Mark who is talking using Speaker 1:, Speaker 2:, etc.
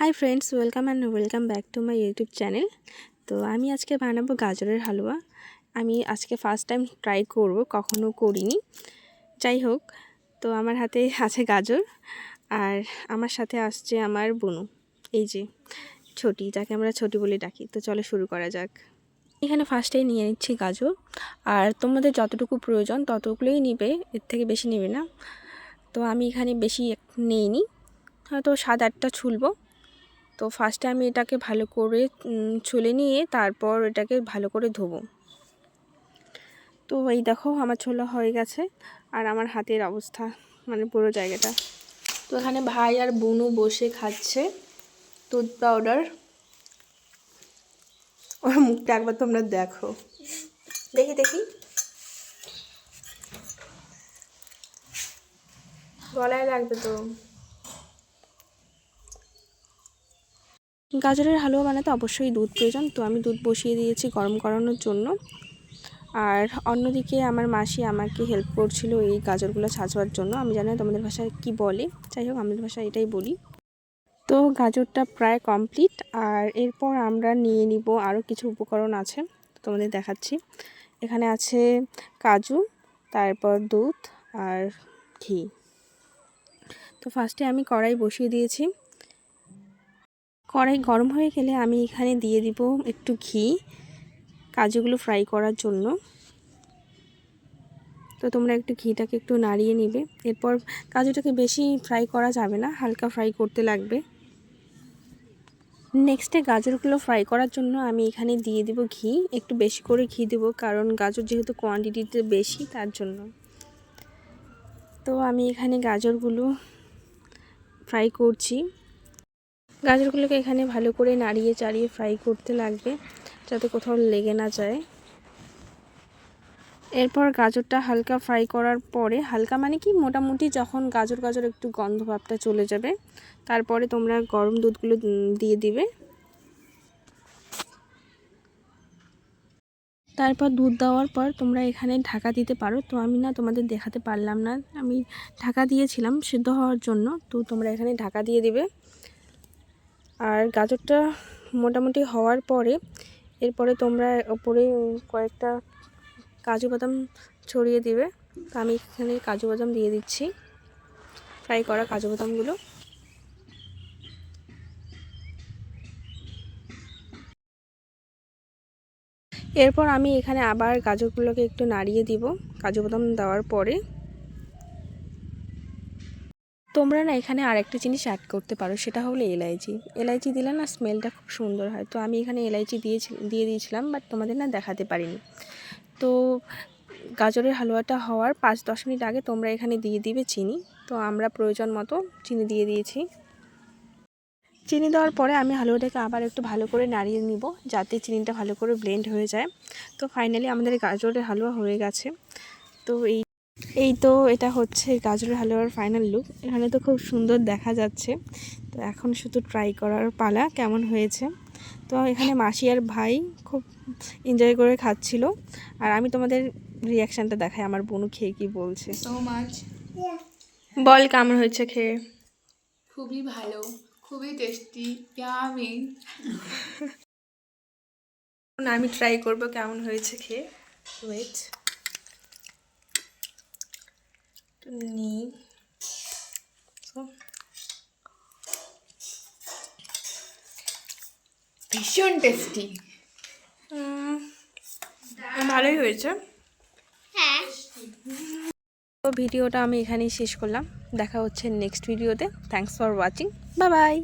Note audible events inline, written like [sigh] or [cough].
Speaker 1: Hi friends, welcome and welcome back to my YouTube channel. তো আমি আজকে বানাবো গাজরের হালুয়া। আমি আজকে ফার্স্ট টাইম ট্রাই করব, কখনো করিনি। যাই হোক, তো আমার হাতে আছে গাজর আর আমার সাথে আসছে আমার বনু। এই যে, ছোটি, যাকে আমরা ছোটি বলে ডাকি। তো চলো শুরু করা যাক। এখানে ফার্স্টেই নিয়ে নিচ্ছি গাজর। আর তোমাদের যতটুকু প্রয়োজন, ততগুলোই নিবে। এর থেকে বেশি নেবে না। তো আমি এখানে বেশি নেইনি। হয়তো সাত আটটা ছুলবো। তো ফার্স্টে আমি এটাকে ভালো করে ছুলে নিয়ে তারপর এটাকে ভালো করে ধোবো। তো এই দেখো আমার ছোলা হয়ে গেছে আর আমার হাতের অবস্থা মানে পুরো জায়গাটা। তো এখানে ভাই আর বুনু বসে খাচ্ছে দুধ পাউডার ওর মুখটা একবার তোমরা দেখো। দেখি দেখি। গলায় লাগবে তো। গাজরের হালুয়া বানাতে অবশ্যই দুধ প্রয়োজন। তো আমি দুধ বসিয়ে দিয়েছি গরম করানোর জন্য। আর অন্যদিকে আমার মাসি আমাকে হেল্প করছিল এই গাজরগুলো ছাঁচবার জন্য। আমি জানি তোমাদের ভাষায় কি বলে। যাই হোক, আমাদের ভাষায় এটাই বলি। তো গাজরটা প্রায় কমপ্লিট আর এরপর আমরা নিয়ে নিব আরও কিছু উপকরণ আছে, তোমাদের দেখাচ্ছি। এখানে আছে কাজু, তারপর দুধ আর ঘি। তো ফার্স্টে আমি কড়াই বসিয়ে দিয়েছি। কড়াই গরম হয়ে গেলে আমি এখানে দিয়ে দিব একটু ঘি, কাজুগুলো ফ্রাই করার জন্য। তো তোমরা একটু ঘিটাকে একটু নাড়িয়ে নিবে। এরপর কাজুটাকে বেশি ফ্রাই করা যাবে না, হালকা ফ্রাই করতে লাগবে। নেক্সটে গাজরগুলো ফ্রাই করার জন্য আমি এখানে দিয়ে দিব ঘি। একটু বেশি করে ঘি দেবো, কারণ গাজর যেহেতু কোয়ান্টিটিতে বেশি, তার জন্য। তো আমি এখানে গাজরগুলো ফ্রাই করছি। গাজরগুলোকে এখানে ভালো করে নাড়িয়ে চাড়িয়ে ফ্রাই করতে লাগবে, যাতে কোথাও লেগে না যায়। এরপর গাজরটা হালকা ফ্রাই করার পরে, হালকা মানে কি? মোটামুটি যখন গাজর গাজর একটু গন্ধ ভাবটা চলে যাবে, তারপরে তোমরা গরম দুধগুলো দিয়ে দিবে। তারপর দুধ দেওয়ার পর তোমরা এখানে ঢাকা দিতে পারো। তো আমি না তোমাদের দেখাতে পারলাম না। আমি ঢাকা দিয়েছিলাম সিদ্ধ হওয়ার জন্য। তো তোমরা এখানে ঢাকা দিয়ে দিবে। আর গাজরটা মোটামুটি হওয়ার পরে, এরপরে তোমরা ওপরে কয়েকটা কাজু বাদাম ছড়িয়ে দিবে। তো আমি এখানে কাজু বাদাম দিয়ে দিচ্ছি, ফ্রাই করা কাজু বাদামগুলো। এরপর আমি এখানে আবার গাজরগুলোকে একটু নাড়িয়ে দিব। কাজু বাদাম দেওয়ার পরে তোমরা না এখানে আরেকটা জিনিস অ্যাড করতে পারো, সেটা হলো এলাইচি এলাইচি দিলে না স্মেলটা খুব সুন্দর হয়। তো আমি এখানে এলাইচি দিয়েছি দিয়ে দিয়েছিলাম বাট তোমাদের না দেখাতে পারিনি। তো গাজরের হালুয়াটা হওয়ার পাঁচ দশ মিনিট আগে তোমরা এখানে দিয়ে দিবে চিনি। তো আমরা প্রয়োজন মতো চিনি দিয়ে দিয়েছি। চিনি দেওয়ার পরে আমি হালুয়াটাকে আবার একটু ভালো করে নাড়িয়ে নিব, যাতে চিনিটা ভালো করে ব্লেন্ড হয়ে যায়। তো ফাইনালি আমাদের গাজরের হালুয়া হয়ে গেছে। তো এই এই তো এটা হচ্ছে গাজরের হালুয়ার ফাইনাল লুক এখানে তো খুব সুন্দর দেখা যাচ্ছে। তো এখন শুধু ট্রাই করার পালা কেমন হয়েছে? তো এখানে মাসি আর ভাই খুব এনজয় করে খাচ্ছিল। আর আমি তোমাদের রিয়াকশানটা দেখাই আমার বোনু খেয়ে কি বলছে। বল কেমন হয়েছে খেয়ে?
Speaker 2: খুবই ভালো খুবই টেস্টি ইয়ামি [laughs]
Speaker 1: আমি ট্রাই করব কেমন হয়েছে খেয়ে। ওয়েট নিই।
Speaker 2: ভীষণ টেস্টি
Speaker 1: ভালোই হয়েছে।
Speaker 3: হ্যাঁ।
Speaker 1: তো ভিডিওটা আমি এখানেই শেষ করলাম। দেখা হচ্ছে নেক্সট ভিডিওতে thanks for watching bye bye